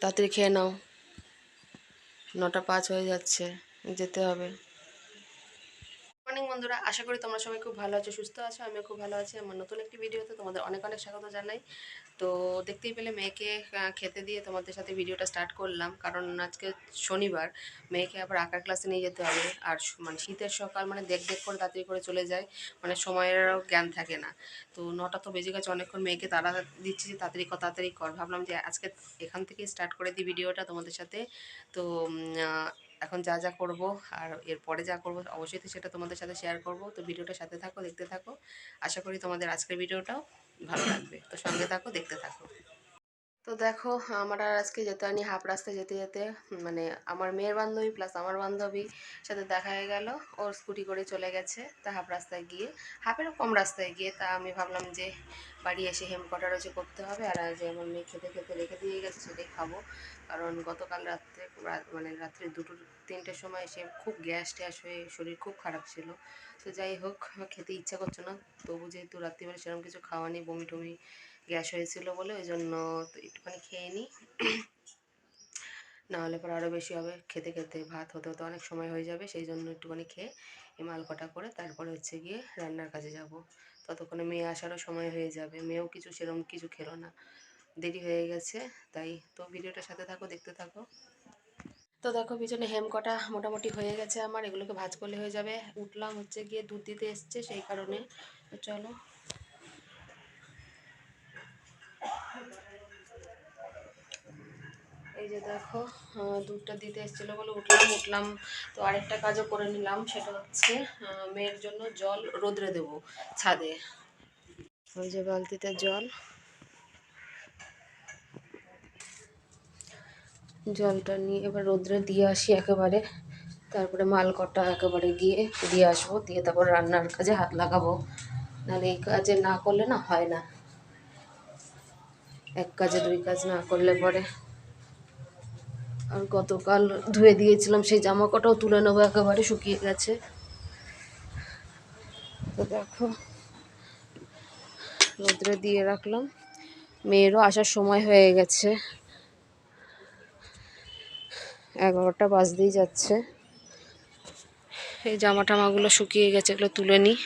তাড়াতাড়ি খেয়ে নাও। নটা পাঁচ হয়ে যাচ্ছে যেতে হবে। মর্নিং বন্ধুরা। আশা করি তোমরা সবাই খুব ভালো আছো, সুস্থ আছো। আমিও খুব ভালো আছি। আমার নতুন একটি ভিডিওতে তোমাদের অনেক অনেক স্বাগত জানাই। তো দেখতেই পেলে মেয়েকে খেতে দিয়ে তোমাদের সাথে ভিডিওটা স্টার্ট করলাম। কারণ আজকে শনিবার, মেয়েকে আবার আঁকার ক্লাসে নিয়ে যেতে হবে। আর মানে শীতের সকাল মানে দেখ দেখ করে তাড়াতাড়ি করে চলে যায়। মানে সময়েরও জ্ঞান থাকে না। তো নটা তো বেজে গেছে, অনেকক্ষণ মেয়েকে তাড়া দিচ্ছি যে তাড়াতাড়ি তাড়াতাড়ি কর। ভাবলাম যে আজকে এখান থেকেই স্টার্ট করে দিই ভিডিওটা তোমাদের সাথে। তো এখন যা যা করব আর এরপরে যা করব অবশ্যই তো সেটা তোমাদের সাথে শেয়ার করব। তো ভিডিওটা সাথে থাকো, দেখতে থাকো। আশা করি তোমাদের আজকের ভিডিওটাও ভালো লাগবে। তো সঙ্গে থাকো, দেখতে থাকো। তো দেখো, আমার আর আজকে যেতে হয়নি হাফ রাস্তায় যেতে যেতে। মানে আমার মেয়ের বান্ধবী প্লাস আমার বান্ধবী সাথে দেখা হয়ে গেল। ওর স্কুটি করে চলে গেছে, তা হাফ রাস্তায় গিয়ে। হাফেরও কম রাস্তায় গিয়ে, তা আমি ভাবলাম যে বাড়ি এসে হেমকটা রয়েছে করতে হবে। আর যে আমার মেয়ে খেতে খেতে রেখে দিয়ে গেছে, সেটাই খাব। কারণ গতকাল রাত্রে মানে রাত্রে দুটো তিনটের সময় এসে খুব গ্যাস ট্যাস হয়ে শরীর খুব খারাপ ছিল। তো যাই হোক, খেতে ইচ্ছা করছে না। তবু যেহেতু রাত্রিবেলা সেরকম কিছু খাওয়া নেই বমি টমি গ্যাস হয়েছিল বলে ওই জন্য একটুখানি খেয়ে নিই। না হলে পরে আরও বেশি হবে। খেতে খেতে ভাত হতে হতে অনেক সময় হয়ে যাবে সেই জন্য একটুখানি খেয়ে এই মাল কটা করে তারপরে হচ্ছে গিয়ে রান্নার কাজে যাব। ততক্ষণে মেয়ে আসারও সময় হয়ে যাবে। মেয়েও কিছু সেরকম কিছু খেলো না। দেরি হয়ে গেছে, তাই তো ভিডিওটার সাথে থাকো, দেখতে থাকো। তো দেখো পিছনে হেম কটা মোটামুটি হয়ে গেছে আমার। এগুলোকে ভাজ করলে হয়ে যাবে। উঠলাম হচ্ছে গিয়ে দুধ দিতে এসছে, সেই কারণে। তো চলো এই যে দেখো দুধটা দিতে এসেছিল বলে উঠলাম উঠলাম, তো আরেকটা কাজও করে নিলাম, সেটা হচ্ছে মেয়ের জন্য জল রোদ্রে দেব ছাদে। ওই যে বালতিতে জল। জলটা নিয়ে এবার রোদ্রে দিয়ে আসি একেবারে। তারপরে মাল কটা একেবারে গিয়ে দিয়ে আসব, দিয়ে তারপর রান্নার কাজে হাত লাগাবো। নাহলে এই কাজে না করলে না হয় না। এক কাজে দুই কাজ না করলে পরে। আর গতকাল ধুয়ে দিয়েছিলাম, সেই জামা কটাও তুলে নেব, একেবারে শুকিয়ে গেছে। তো দেখো, রোদ্রে দিয়ে রাখলাম। মেয়েরও আসার সময় হয়ে গেছে। এগারোটা বাজতেই যাচ্ছে। এই জামা টামাগুলো শুকিয়ে গেছে, এগুলো তুলে নিই।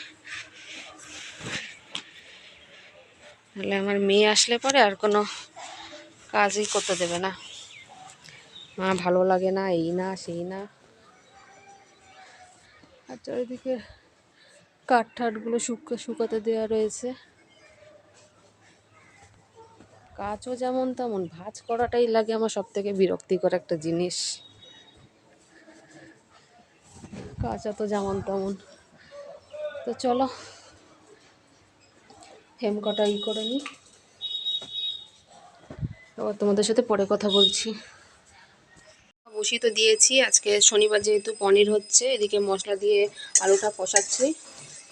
নাহলে আমার মেয়ে আসলে পরে আর কোনো কাজই করতে দেবে না। মা ভালো লাগে না, এই না, সেই না। আর চারিদিকে কাঠ ঠাটগুলো শুকা, শুকাতে দেওয়া রয়েছে। কাজও যেমন তেমন, ভাজ করাটাই লাগে আমার সব থেকে বিরক্তিকর একটা জিনিস। কাজা তো যেমন তেমন। তো চলো, হেম কটা ই করে নিই আবার তোমাদের সাথে পরে কথা বলছি। বসি তো দিয়েছি। আজকে শনিবার যেহেতু পনির হচ্ছে এদিকে মশলা দিয়ে আলুটা কষাচ্ছি।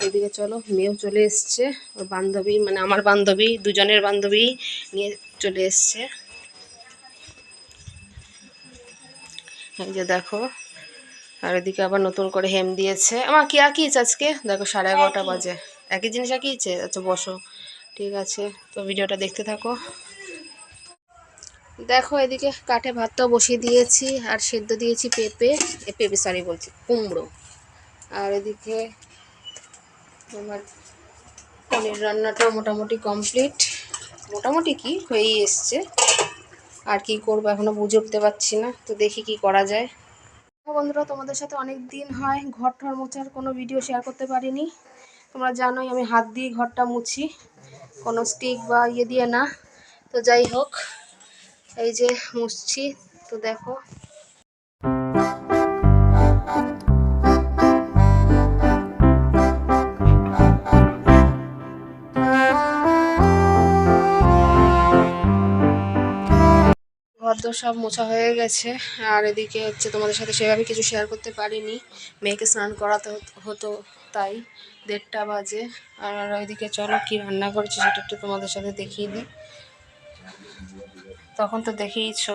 এদিকে চলো মেয়েও চলে এসছে। ওর বান্ধবী মানে আমার বান্ধবী দুজনের বান্ধবী নিয়ে চলে এসছে। এই যে দেখো আর এদিকে আবার নতুন করে হেম দিয়েছে। আমার কি আঁকিয়েছে আজকে? দেখো সাড়ে এগারোটা বাজে। একই জিনিস আঁকিয়েছে আচ্ছা বসো। ঠিক আছে তো ভিডিওটা দেখতে থাকো। দেখো, এদিকে কাঠে ভাতটাও বসিয়ে দিয়েছি, আর সেদ্ধ দিয়েছি পেঁপে পেঁপে সরি বলছি, কুমড়ো। আর এদিকে আমার পনির রান্নাটা মোটামুটি কমপ্লিট মোটামুটি কি? হয়েই এসছে। আর কি করব, এখনও বুঝে উঠতে পারছি না, তো দেখি কি করা যায়। বন্ধুরা, তোমাদের সাথে অনেক দিন হয় ঘর ঠর মোছার, কোনো ভিডিও শেয়ার করতে পারিনি। তোমরা জানোই, আমি হাত দিয়ে ঘরটা মুছি, কোনো স্টিক বা ইয়ে দিয়ে না। তো যাই হোক এই যে মুছছি, তো দেখো। ঘরদোর সব মোছা হয়ে গেছে, আর এদিকে হচ্ছে তোমাদের সাথে সেভাবে কিছু শেয়ার করতে পারিনি। মেয়েকে স্নান করাতে হতো তাই দেড়টা বাজে। আর ওইদিকে চলো কি রান্না করেছি সেটা একটু তোমাদের সাথে দেখিয়ে দিই। তখন তো দেখেইছো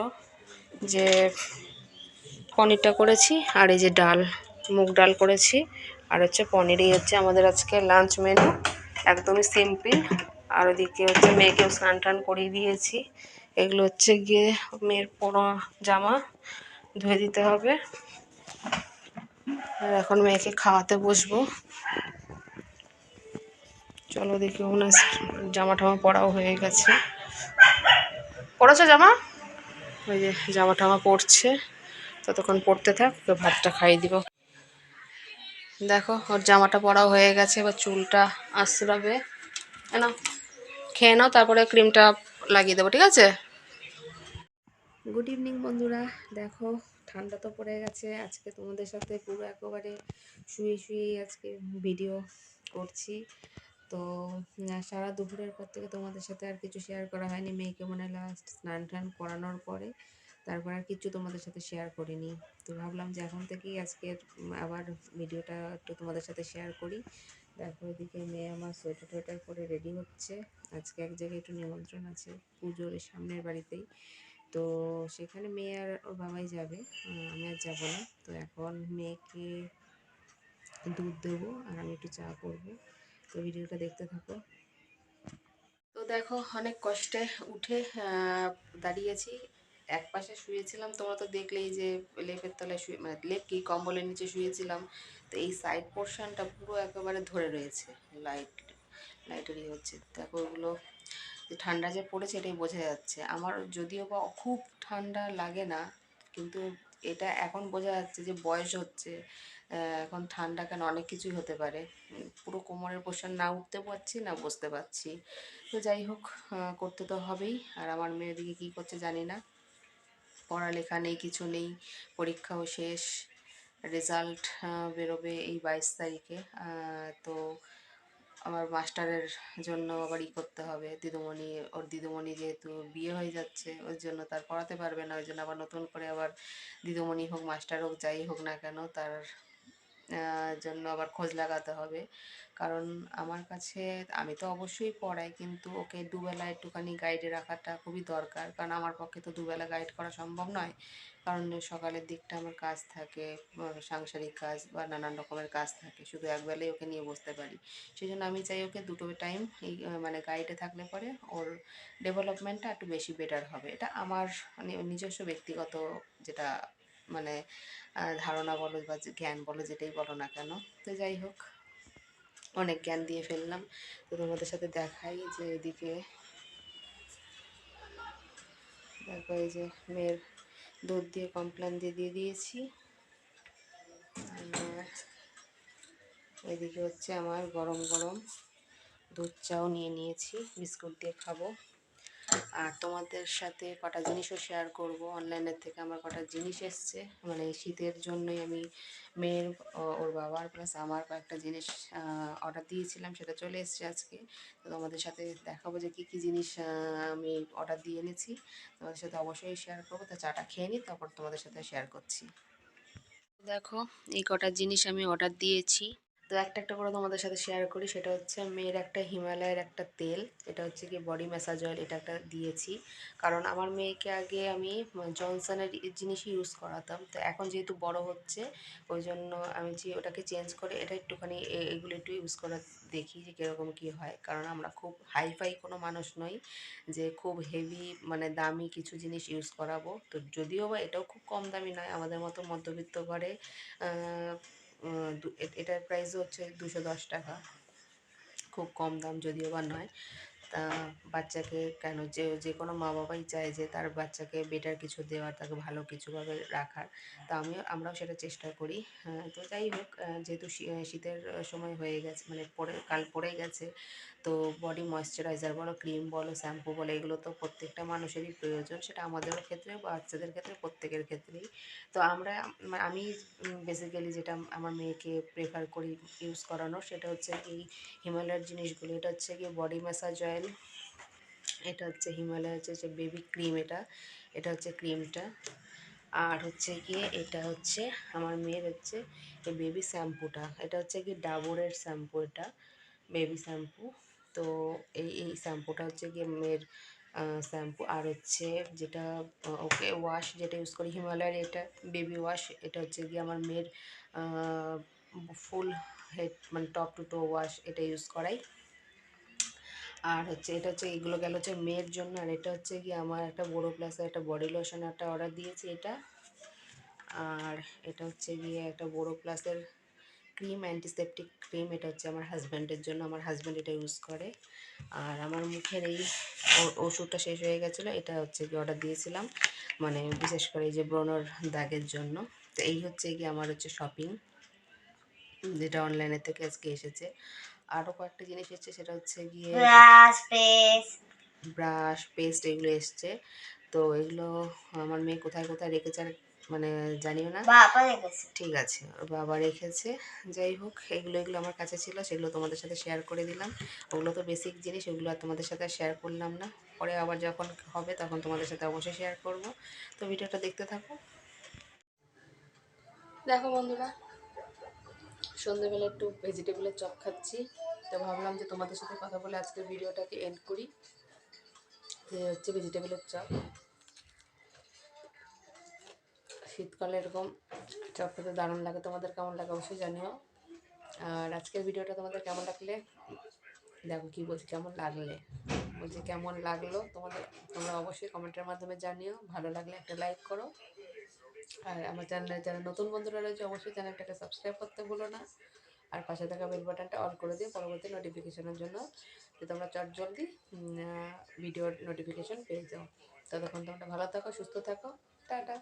যে পনিরটা করেছি আর এই যে ডাল, মুগ ডাল করেছি। আর হচ্ছে পনিরই হচ্ছে আমাদের আজকে লাঞ্চ মেনু একদমই সিম্পল আর ওদিকে হচ্ছে মেয়েকেও স্নান টান করিয়ে দিয়েছি। এগুলো হচ্ছে গিয়ে মেয়ের পুরো জামা, ধুয়ে দিতে হবে। আর এখন মেয়েকে খাওয়াতে বসবো। চলো দেখি হয় জামা টামা পরাও হয়ে গেছে। পড়েছো জামা? ওই যে জামা টামা পড়ছে। ততক্ষণ পড়তে থাক ওকে ভাতটা খাইয়ে দিব। দেখো ওর জামাটা পরাও হয়ে গেছে এবার চুলটা আশ্রাবে না খেয়ে নাও তারপরে ক্রিমটা লাগিয়ে দেবো ঠিক আছে? গুড ইভিনিং বন্ধুরা। দেখো ঠান্ডা তো পড়ে গেছে। আজকে তোমাদের সাথে পুরো একেবারে শুয়ে শুয়েই আজকে ভিডিও করছি। তো সারা দুপুরের পর থেকে তোমাদের সাথে আর কিছু শেয়ার করা হয়নি। মেয়েকে মনে হয় লাস্ট স্নান টান করানোর পরে তারপর আর কিছু তোমাদের সাথে শেয়ার করিনি। তো ভাবলাম যে এখন থেকেই আজকের আবার ভিডিওটা একটু তোমাদের সাথে শেয়ার করি। তারপর এদিকে মেয়ে আমার সোয়েটার টোয়েটার পরে রেডি হচ্ছে। আজকে এক জায়গায় একটু নিমন্ত্রণ আছে পুজোর সামনের বাড়িতেই। তো সেখানে মেয়ে আর ওর বাবাই যাবে আমি আর যাব না। তো এখন মেয়েকে দুধ দেবো আর আমি একটু চা করব। তো ভিডিওটা দেখতে থাকো। তো দেখো, অনেক কষ্টে উঠে দাঁড়িয়েছি। এক পাশে শুয়েছিলাম, তোমরা তো দেখলেই যে লেপের তলায় শুয়ে মানে লেপ কি, কম্বলের নিচে শুয়েছিলাম। তো এই সাইড পোর্শনটা পুরো একেবারে ধরে রয়েছে লাইট লাইটের ইয়ে হচ্ছে। দেখো ওগুলো যে ঠান্ডা যে পড়েছে এটাই বোঝা যাচ্ছে। আমার যদিও বা খুব ঠান্ডা লাগে না, কিন্তু এটা এখন বোঝা যাচ্ছে যে বয়স হচ্ছে এখন ঠান্ডা কেন অনেক কিছুই হতে পারে। পুরো কোমরের পোষণ না উঠতে পারছি, না বসতে পারছি। তো যাই হোক করতে তো হবেই। আর আমার মেয়ের দিকে কী করছে জানি না। পড়ালেখা নেই, কিছু নেই, পরীক্ষাও শেষ রেজাল্ট বেরোবে এই বাইশ তারিখে। তো আমার মাস্টারের জন্য আবার ই করতে হবে। দিদিমণি, ওর দিদিমণি যেহেতু বিয়ে হয়ে যাচ্ছে, ওর জন্য তার পড়াতে পারবে না, ওই জন্য আবার নতুন করে আবার দিদিমণি হোক, মাস্টার হোক, যাই হোক না কেন, তার জন্য আবার খোঁজ লাগাতে হবে। কারণ আমার কাছে, আমি তো অবশ্যই পড়াই, কিন্তু ওকে দুবেলা একটুখানি গাইডে রাখাটা খুবই দরকার। কারণ আমার পক্ষে তো দুবেলা গাইড করা সম্ভব নয়। কারণ সকালের দিকটা আমার কাজ থাকে সাংসারিক কাজ বা নানান রকমের কাজ থাকে। শুধু একবেলাই ওকে নিয়ে বসতে পারি। সেই জন্য আমি চাই ওকে দুটো টাইম এই মানে গাইডে থাকলে পরে ওর ডেভেলপমেন্টটা একটু বেশি বেটার হবে। এটা আমার নিজস্ব ব্যক্তিগত যেটা মানে ধারণা বলো বা জ্ঞান বলো, যেটাই বলো না কেন। তো যাই হোক। অনেক জ্ঞান দিয়ে ফেললাম। তো তোমাদের সাথে দেখাই যে এদিকে দেখো এই যে মেয়ের দুধ দিয়ে কমপ্লেন দিয়ে দিয়ে দিয়েছি। এদিকে হচ্ছে আমার গরম গরম দুধ চাও নিয়ে নিয়েছি, বিস্কুট দিয়ে খাব। আর তোমাদের সাথে কটা জিনিসও শেয়ার করব। অনলাইনের থেকে আমার কটা জিনিস এসছে। মানে শীতের জন্যই আমি মেয়ের ওর বাবার প্লাস আমার কয়েকটা জিনিস অর্ডার দিয়েছিলাম, সেটা চলে এসছে আজকে। তো তোমাদের সাথে দেখাবো যে কী কী জিনিস আমি অর্ডার দিয়ে এনেছি। তোমাদের সাথে অবশ্যই শেয়ার করব। তো চাটা খেয়ে নিই, তারপর তোমাদের সাথে শেয়ার করছি। দেখো, এই কটা জিনিস আমি অর্ডার দিয়েছি। তো একটা একটা করে তোমাদের সাথে শেয়ার করি। সেটা হচ্ছে মেয়ের একটা হিমালয়ের একটা তেল, এটা হচ্ছে কি বডি ম্যাসাজ অয়েল এটা একটা দিয়েছি। কারণ আমার মেয়েকে আগে আমি জনসনের জিনিসই ইউজ করাতাম। তো এখন যেহেতু বড় হচ্ছে, ওই জন্য আমি যে ওটাকে চেঞ্জ করে, এটা একটুখানি এগুলো একটু ইউজ করা দেখি যে কীরকম কী হয়। কারণ আমরা খুব হাইফাই কোনো মানুষ নই যে খুব হেভি মানে দামি কিছু জিনিস ইউজ করাবো। তো যদিও বা এটাও খুব কম দামি নয়, আমাদের মতো মধ্যবিত্ত ঘরে এটার প্রাইস হচ্ছে দুশো দশ টাকা। খুব কম দাম যদিও বা নয়। তা বাচ্চাকে কেন যে যে কোনো মা বাবাই চায় যে তার বাচ্চাকে বেটার কিছু দেওয়ার, তাকে ভালো কিছুভাবে রাখার। তা আমিও, আমরাও সেটা চেষ্টা করি। তো যাই হোক যেহেতু শীতের সময় হয়ে গেছে মানে পরে, কাল পড়ে গেছে, তো বডি ময়শ্চারাইজার বলো ক্রিম বলো শ্যাম্পু বলো, এগুলো তো প্রত্যেকটা মানুষেরই প্রয়োজন। সেটা আমাদেরও ক্ষেত্রে, বাচ্চাদের ক্ষেত্রে, প্রত্যেকের ক্ষেত্রেই। তো আমরা আমি বেসিক্যালি যেটা আমার মেয়েকে প্রেফার করি ইউজ করানোর, সেটা হচ্ছে এই হিমালয়ের জিনিসগুলো। এটা হচ্ছে কি বডি ম্যাসাজ অয়েল এটা হচ্ছে হিমালয় হচ্ছে যে বেবি ক্রিম এটা। এটা হচ্ছে ক্রিমটা আর হচ্ছে গিয়ে এটা হচ্ছে আমার মেয়ের হচ্ছে এই বেবি শ্যাম্পুটা। এটা হচ্ছে কি ডাবরের শ্যাম্পু এটা বেবি শ্যাম্পু। তো এই এই শ্যাম্পুটা হচ্ছে গিয়ে মেয়ের শ্যাম্পু। আর হচ্ছে যেটা, ওকে ওয়াশ যেটা ইউজ করি, হিমালয়ের এটা বেবি ওয়াশ এটা হচ্ছে গিয়ে আমার মেয়ের ফুল হেড মানে টপ টু টো ওয়াশ এটা ইউজ করাই। আর হচ্ছে এটা হচ্ছে এগুলো গেল হচ্ছে মেয়ের জন্য, আর এটা হচ্ছে কি আমার একটা বড় প্লাসের একটা বডি লোশন একটা অর্ডার দিয়েছি এটা। আর এটা হচ্ছে গিয়ে একটা বড় প্লাসের ক্রিম অ্যান্টিসেপটিক ক্রিম এটা হচ্ছে আমার হাজব্যান্ডের জন্য, আমার হাজব্যান্ড এটা ইউজ করে। আর আমার মুখের এই ওষুধটা শেষ হয়ে গেছিল, এটা হচ্ছে কি অর্ডার দিয়েছিলাম মানে বিশেষ করে এই যে ব্রণর দাগের জন্য। তো এই হচ্ছে কি আমার হচ্ছে শপিং যেটা অনলাইনের থেকে আজকে এসেছে। আরও কয়েকটা জিনিস এসেছে সেটা হচ্ছে গিয়ে ব্রাশ পেস্ট ব্রাশ পেস্ট এগুলো এসছে। তো এগুলো আমার মেয়ে কোথায় কোথায় রেখেছে আর মানে জানিও না। বাবা রেখেছে। ঠিক আছে ওর বাবা রেখেছে। যাই হোক এগুলো এগুলো আমার কাছে ছিল সেগুলো তোমাদের সাথে শেয়ার করে দিলাম। ওগুলো তো বেসিক জিনিস ওগুলো আর তোমাদের সাথে শেয়ার করলাম না। পরে আবার যখন হবে তখন তোমাদের সাথে অবশ্যই শেয়ার করব। তো ভিডিওটা দেখতে থাকো। দেখো বন্ধুরা সন্ধ্যেবেলা একটু ভেজিটেবলের চপ খাচ্ছি। তো ভাবলাম যে তোমাদের সাথে কথা বলে আজকের ভিডিওটাকে এন্ড করি। এই হচ্ছে ভেজিটেবলের চপ। শীতকালে এরকম চপ খেতে দারুণ লাগে। তোমাদের কেমন লাগে অবশ্যই জানিও। আর আজকের ভিডিওটা তোমাদের কেমন লাগলে? দেখো কি বলছি, কেমন লাগলে? বলছি কেমন লাগল? তোমাদের, তোমরা অবশ্যই কমেন্টের মাধ্যমে জানিও। ভালো লাগলে একটা লাইক করো। আর আমার চ্যানেলে যারা নতুন বন্ধুরা রয়েছে, অবশ্যই চ্যানেলটাকে সাবস্ক্রাইব করতে ভুলো না। আর পাশে থাকা বেল বাটনটা অন করে দিয়ে পরবর্তী নোটিফিকেশনের জন্য যে তোমরা চট জলদি ভিডিওর নোটিফিকেশন পেয়ে যাও। ততক্ষণ তোমরা ভালো থাকো, সুস্থ থাকো। টাটা।